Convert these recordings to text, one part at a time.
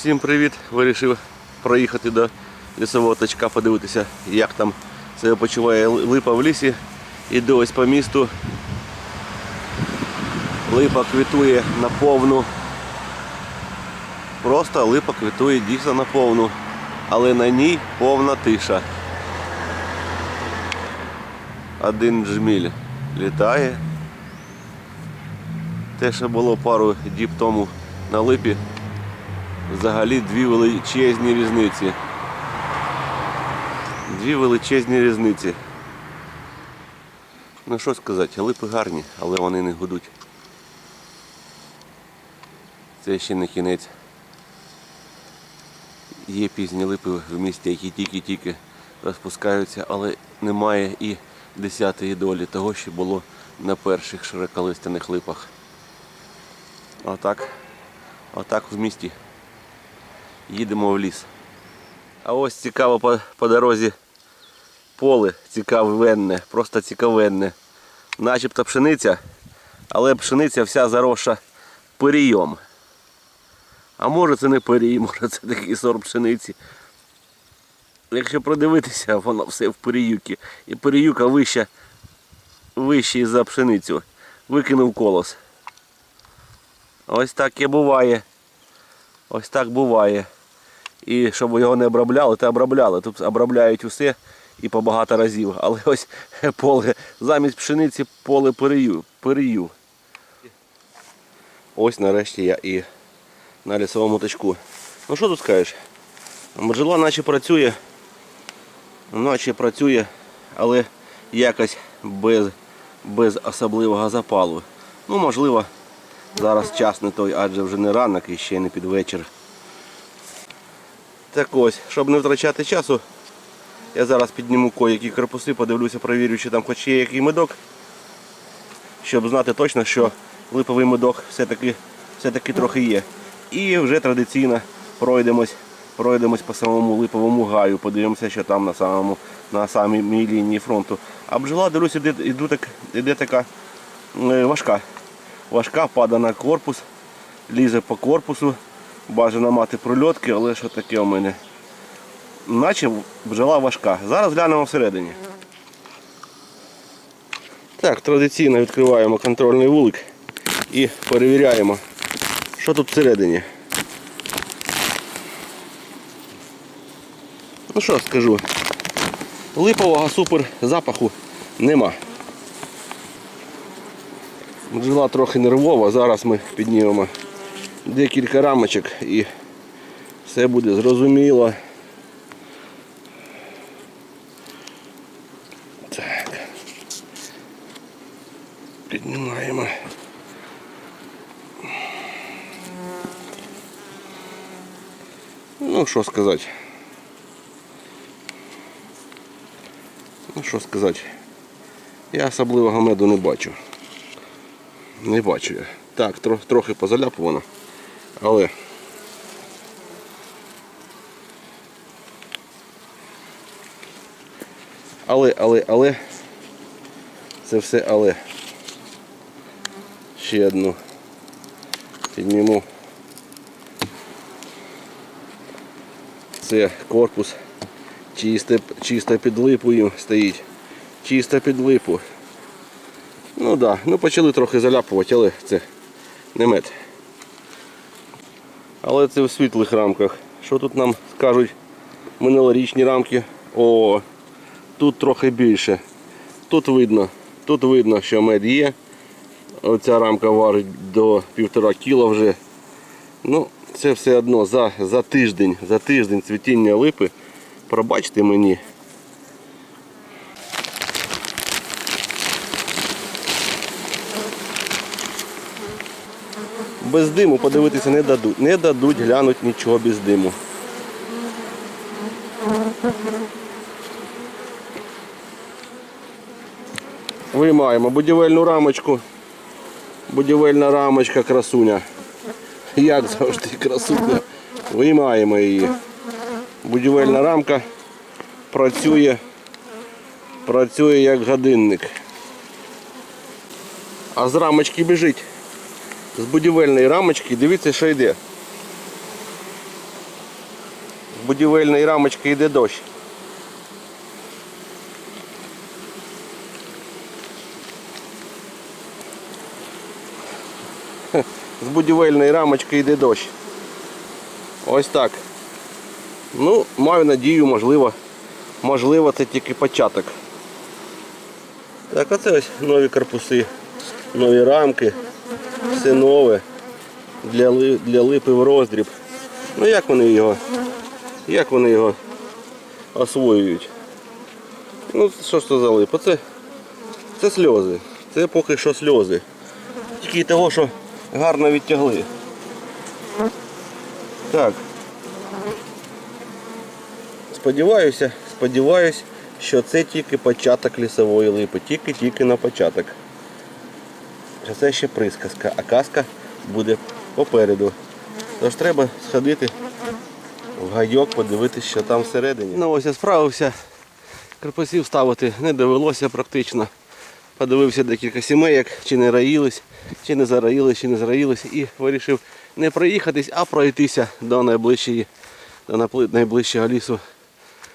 Всім привіт! Вирішив проїхати до лісового точка, подивитися, як там себе почуває липа в лісі. Іду ось по місту. Липа квітує на повну. Просто липа квітує дійсно на повну. Але на ній повна тиша. Один джміль літає. Те, що було пару діб тому на липі, взагалі дві величезні різниці. Дві величезні різниці. Ну що сказати, липи гарні, але вони не гудуть. Це ще не кінець. Є пізні липи в місті, які тільки-тільки розпускаються, але немає і десятої долі того, що було на перших широколистяних липах. Отак. Отак в місті. Їдемо в ліс. А ось цікаво по, по дорозі поле цікавенне, просто цікавенне. Начебто пшениця, але пшениця вся заросша пирієм. А може це не пирій, може це такий сорт пшениці. Якщо продивитися, воно все в переюкі. І переюка вища, вищий за пшеницю. Викинув колос. Ось так і буває. Ось так буває. І щоб його не обробляли, то обробляли. Тут обробляють усе і по багато разів. Але ось поле замість пшениці поле перею. перею. Ось нарешті я і на лісовому точку. Ну що тут скажеш? Бджола наче працює, наче працює, але якось без, без особливого запалу. Ну, можливо, зараз час не той, адже вже не ранок і ще не під вечір. Так ось, щоб не втрачати часу, я зараз підніму кое-які корпуси, подивлюся, провірю, чи там хоч є який медок, щоб знати точно, що липовий медок все-таки все-таки трохи є. І вже традиційно пройдемось, пройдемось по самому липовому гаю, подивимося, що там на самому на самій лінії фронту. А бджола, дивлюсь, іде, іде, так, іде така е, важка. Важка, пада на корпус, лізе по корпусу. Бажано мати прольотки, але що таке у мене? Наче бджола важка. Зараз глянемо всередині. Так, традиційно відкриваємо контрольний вулик і перевіряємо, що тут всередині. Ну що скажу, липового супер запаху нема. Бджола трохи нервова, зараз ми піднімемо декілька рамочок і все буде зрозуміло. Так. Піднімаємо. Ну, що сказати. Ну, що сказати. Я особливого меду не бачу. Не бачу я. Так, трохи позаляпувано. Але але, але, але це все але. Ще одну підніму. Це корпус чисто, чисто під липою стоїть. Чисто під липу. Ну так, да. ну почали трохи заляпувати, але це не мед. Але це в світлих рамках. Що тут нам скажуть минулорічні рамки? О, тут трохи більше. Тут видно, тут видно, що мед є. Оця рамка важить до півтора кіла вже. Ну, це все одно за, за тиждень, за тиждень цвітіння липи. Пробачте мені. Без диму подивитися не дадуть. Не дадуть глянуть нічого без диму. Виймаємо будівельну рамочку. Будівельна рамочка красуня. Як завжди красуня. Виймаємо її. Будівельна рамка працює, працює як годинник. А з рамочки біжить з будівельної рамочки, дивіться, що йде. З будівельної рамочки йде дощ. З будівельної рамочки йде дощ. Ось так. Ну, маю надію, можливо, можливо, це тільки початок. Так, оце ось нові корпуси, нові рамки, все нове для, для липи в роздріб. Ну як вони його, як вони його освоюють? Ну що ж це за липа? Це, це сльози. Це поки що сльози. Тільки того, що гарно відтягли. Так. Сподіваюся, сподіваюся, що це тільки початок лісової липи. Тільки-тільки на початок. Що Це ще присказка, а казка буде попереду. Тож треба сходити в гайок, подивитися, що там всередині. Ну ось я справився. Карпасів ставити не довелося практично. Подивився декілька сімейок, чи не раїлись, чи не зараїлись, чи не зраїлись. І вирішив не проїхатись, а пройтися до найближчої, до найближчого лісу.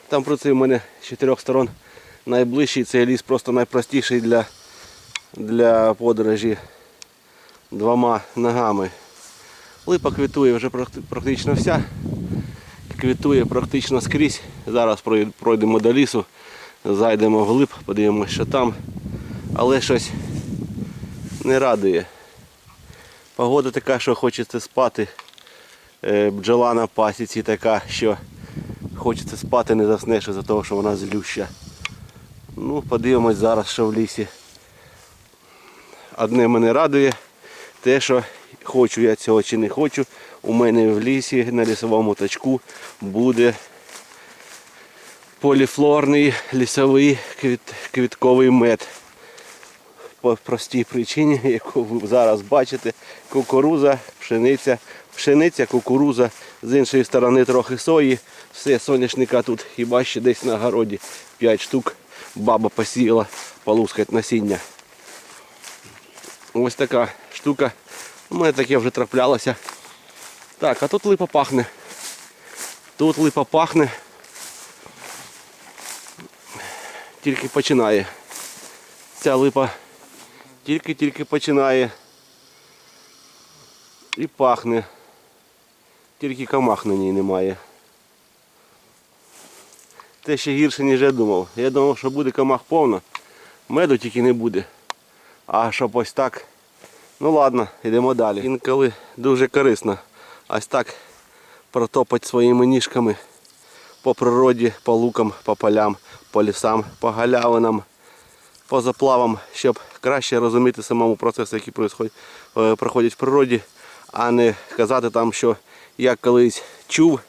Там про це в мене з чотирьох сторон найближчий цей ліс просто найпростіший для, для подорожі двома ногами. Липа квітує вже практично вся. Квітує практично скрізь. Зараз пройдемо до лісу, зайдемо вглиб, подивимося, що там. Але щось не радує. Погода така, що хочеться спати. Е, Бджола на пасіці така, що хочеться спати, не заснеш із-за того, що вона злюща. Ну, подивимось зараз, що в лісі. Одне мене радує, те, що хочу я цього чи не хочу, у мене в лісі на лісовому точку буде поліфлорний лісовий квіт, квітковий мед. По простій причині, яку ви зараз бачите, кукуруза, пшениця, пшениця, кукуруза, з іншої сторони трохи сої, все, соняшника тут хіба ще десь на городі 5 штук. Баба посіяла полускать насіння. Ось така штука. У мене таке вже траплялося. Так, а тут липа пахне. Тут липа пахне. Тільки починає. Ця липа тільки-тільки починає. І пахне. Тільки камах на ній немає. Те ще гірше, ніж я думав. Я думав, що буде камах повно. Меду тільки не буде. А щоб ось так. Ну ладно, йдемо далі. Інколи дуже корисно. Ось так протопати своїми ніжками по природі, по лукам, по полям, по лісам, по галявинам, по заплавам, щоб краще розуміти самому процеси, які е, проходять в природі, а не казати там, що я колись чув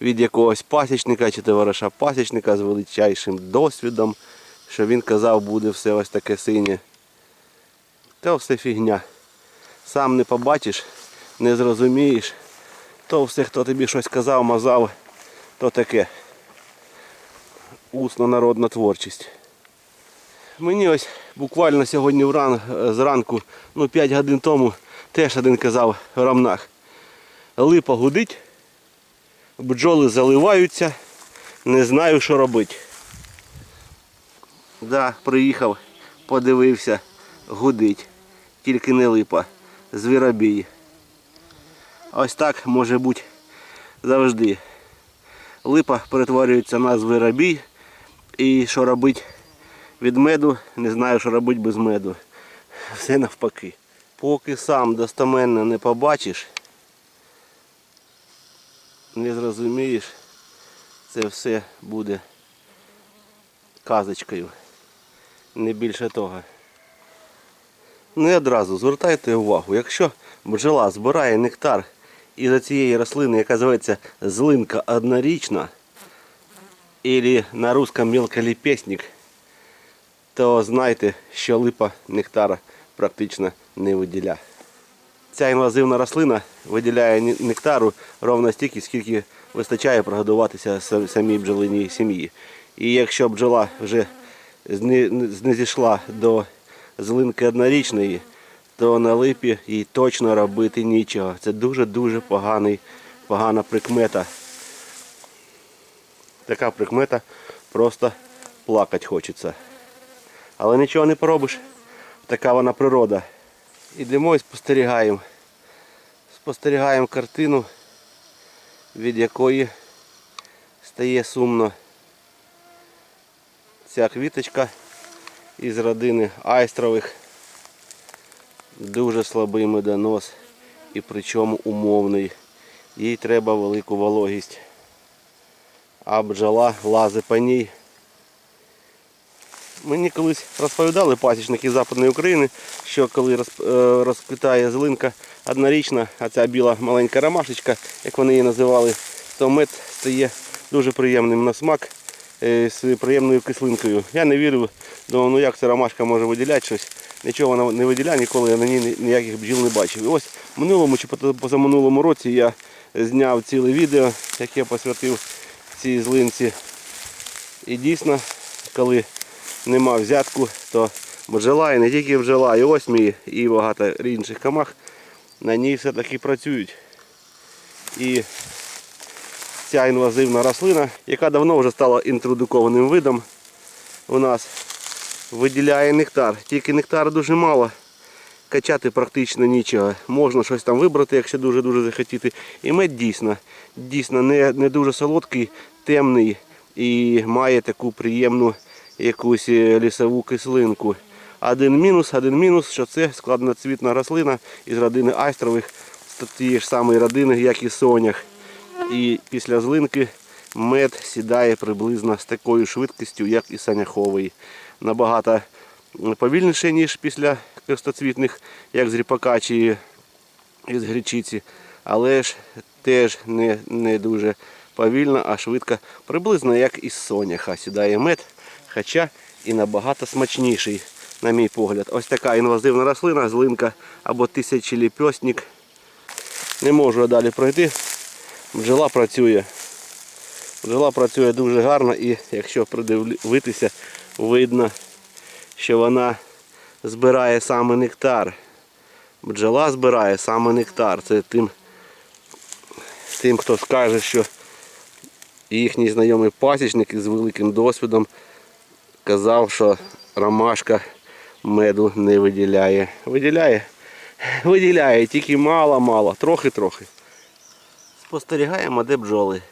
від якогось пасічника чи товариша пасічника з величайшим досвідом, що він казав, буде все ось таке синє. Та все фігня. Сам не побачиш, не зрозумієш, то все, хто тобі щось казав, мазав, то таке. Усно народна творчість. Мені ось буквально сьогодні вран, зранку, ну 5 годин тому, теж один казав в рамнах. Липа гудить, бджоли заливаються, не знаю, що робити. Да, приїхав, подивився, гудить. Тільки не липа, звіробій. Ось так може бути завжди. Липа перетворюється на звіробій. І що робити від меду, не знаю, що робити без меду. Все навпаки. Поки сам достоменно не побачиш, не зрозумієш, це все буде казочкою. Не більше того. Ну і одразу звертайте увагу, якщо бджола збирає нектар із цієї рослини, яка зветься злинка однорічна, або на русском мелколіпесник, то знайте, що липа нектара практично не виділяє. Ця інвазивна рослина виділяє нектару ровно стільки, скільки вистачає прогодуватися самій бджолиній сім'ї. І якщо бджола вже не зійшла до злинки однорічної, то на липі їй точно робити нічого. Це дуже-дуже погана прикмета. Така прикмета, просто плакати хочеться. Але нічого не поробиш. Така вона природа. Ідемо і спостерігаємо. Спостерігаємо картину, від якої стає сумно. Ця квіточка із родини айстрових. Дуже слабий медонос і причому умовний. Їй треба велику вологість. А бджола лазить по ній. Мені колись розповідали пасічники Западної України, що коли е, розквітає злинка однорічна, а ця біла маленька ромашечка, як вони її називали, то мед стає дуже приємним на смак з приємною кислинкою. Я не вірю, думав, ну як ця ромашка може виділяти щось. Нічого вона не виділяє, ніколи я на ній ніяких бджіл не бачив. І ось в минулому чи поза- позаминулому році я зняв ціле відео, яке посвятив цій злинці. І дійсно, коли нема взятку, то бджола і не тільки бджола, і осьмі, і багато інших комах на ній все-таки працюють. І ця інвазивна рослина, яка давно вже стала інтродукованим видом, у нас виділяє нектар. Тільки нектару дуже мало. Качати практично нічого. Можна щось там вибрати, якщо дуже-дуже захотіти. І мед дійсно, дійсно не, не дуже солодкий, темний і має таку приємну якусь е, лісову кислинку. Один мінус, один мінус, що це складноцвітна рослина із родини айстрових, з тієї ж самої родини, як і сонях. І після злинки мед сідає приблизно з такою швидкістю, як і саняховий. Набагато повільніше, ніж після костоцвітних, як з ріпака чи із гречиці. Але ж теж не, не дуже повільно, а швидко, приблизно як із соняха сідає мед, хоча і набагато смачніший, на мій погляд. Ось така інвазивна рослина, злинка або тисячеліпьосник. Не можу далі пройти. Бджола працює. Бджола працює дуже гарно і якщо придивитися, видно, що вона збирає саме нектар. Бджола збирає саме нектар. Це тим, тим хто скаже, що їхній знайомий пасічник із великим досвідом казав, що ромашка меду не виділяє. Виділяє? Виділяє, тільки мало-мало, трохи-трохи. Спостерігаємо, де бджоли.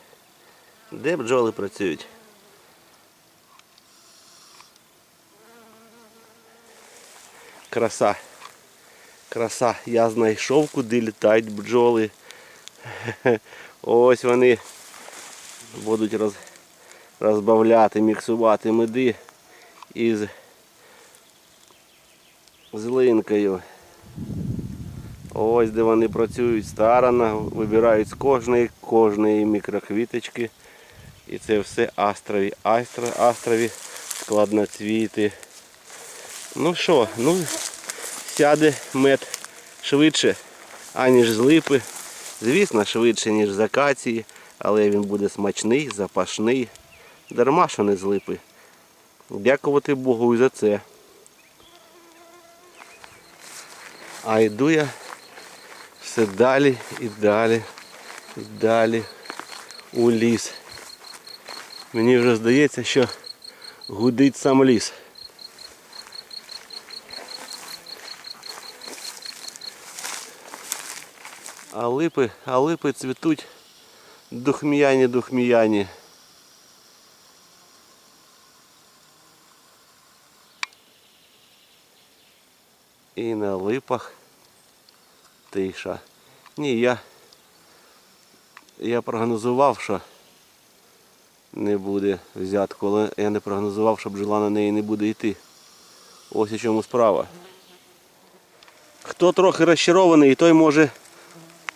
Де бджоли працюють. Краса. Краса. Я знайшов, куди літають бджоли. Ось вони будуть роз, розбавляти, міксувати меди із злинкою. Ось де вони працюють старано, вибирають з кожної, кожної мікроквіточки. І це все астрові, астро, астрові складноцвіти. Ну що, ну сяде мед швидше, аніж з липи. Звісно, швидше, ніж з акації, але він буде смачний, запашний. Дарма, що не з липи. Дякувати Богу і за це. А йду я все далі і далі, і далі у ліс. Мені вже здається, що гудить сам ліс. А липи, а липи цвітуть духм'яні. І на липах тиша. Ні, я, я прогнозував, що не буде взятку, але я не прогнозував, що бджола на неї не буде йти. Ось у чому справа. Хто трохи розчарований, той може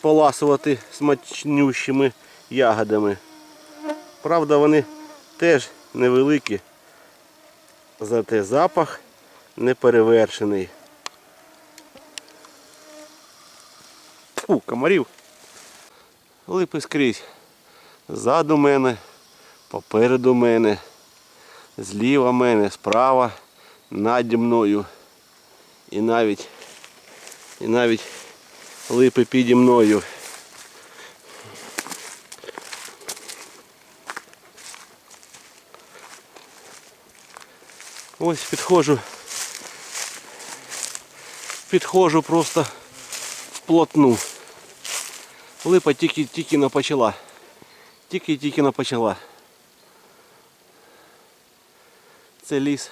поласувати смачнющими ягодами. Правда, вони теж невеликі, зате запах неперевершений. Фу, комарів. Липи скрізь. Ззаду мене, попереду мене, зліва мене, справа, наді мною. І навіть і навіть липи піді мною. Ось підходжу. Підходжу просто вплотну. Липа тільки тільки не почала. Тільки тільки не почала. Це ліс.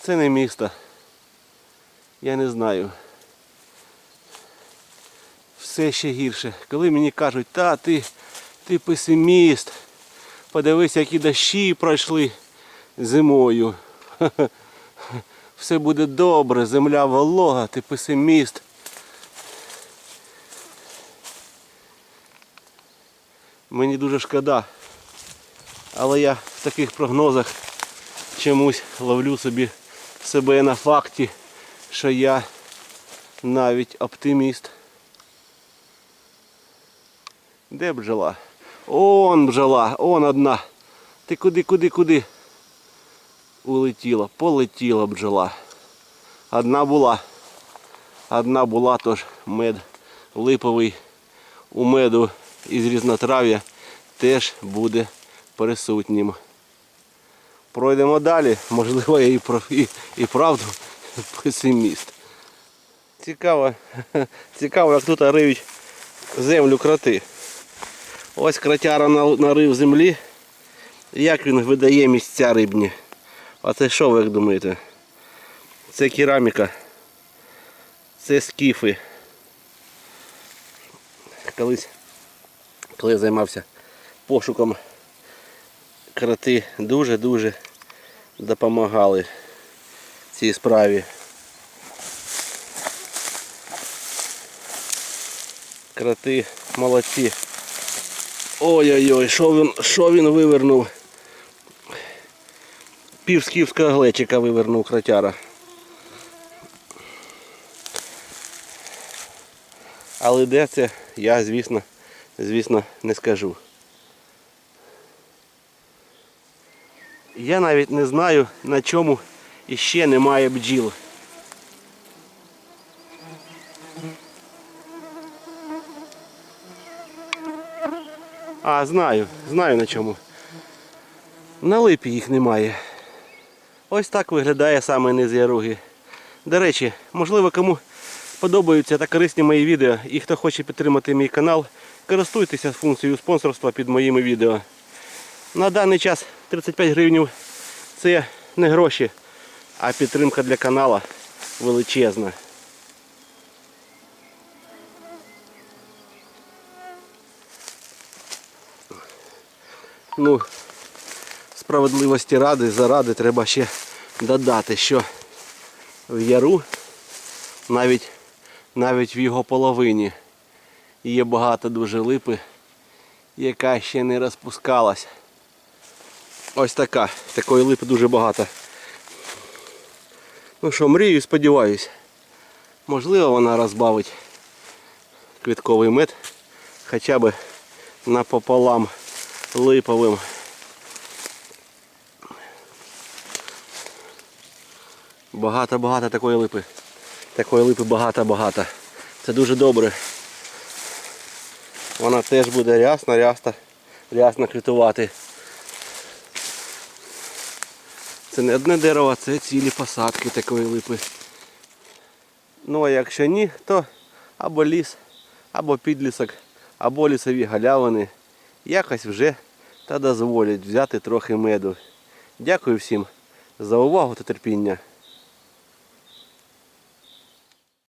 Це не місто. Я не знаю. Все ще гірше. Коли мені кажуть, та ти, ти песиміст. Подивись, які дощі пройшли зимою. Все буде добре, земля волога, ти песиміст. Мені дуже шкода. Але я в таких прогнозах чомусь ловлю собі себе на факті, що я навіть оптиміст. Де бджола? Он бджола, он одна. Ти куди, куди, куди? Улетіла, полетіла бджола. Одна була. Одна була, тож мед липовий. У меду із різнотрав'я теж буде присутнім. Пройдемо далі. Можливо, я і, і, і правду песиміст. Цікаво, цікаво, як тут риють землю кроти. Ось кротяра на- нарив землі. Як він видає місця рибні? А це що ви як думаєте? Це кераміка. Це скіфи. Колись, коли я займався пошуком, кроти дуже-дуже допомагали цій справі. Кроти молодці. Ой-ой-ой, що він, що він вивернув? Пів глечика вивернув кротяра. Але де це, я, звісно, звісно, не скажу. Я навіть не знаю, на чому іще немає бджіл. А, знаю, знаю на чому. На липі їх немає. Ось так виглядає саме низ яруги. До речі, можливо кому подобаються та корисні мої відео і хто хоче підтримати мій канал, користуйтеся функцією спонсорства під моїми відео. На даний час 35 гривень це не гроші, а підтримка для канала величезна. Ну, справедливості ради, заради треба ще додати, що в яру, навіть, навіть в його половині, є багато дуже липи, яка ще не розпускалась. Ось така. Такої липи дуже багато. Ну що, мрію, сподіваюсь. Можливо, вона розбавить квітковий мед хоча б напополам липовим. Багато-багато такої липи. Такої липи багато-багато. Це дуже добре. Вона теж буде рясно, рясно, рясно квітувати. Це не одне дерево, це цілі посадки такої липи. Ну а якщо ні, то або ліс, або підлісок, або лісові галявини якось вже та дозволять взяти трохи меду. Дякую всім за увагу та терпіння.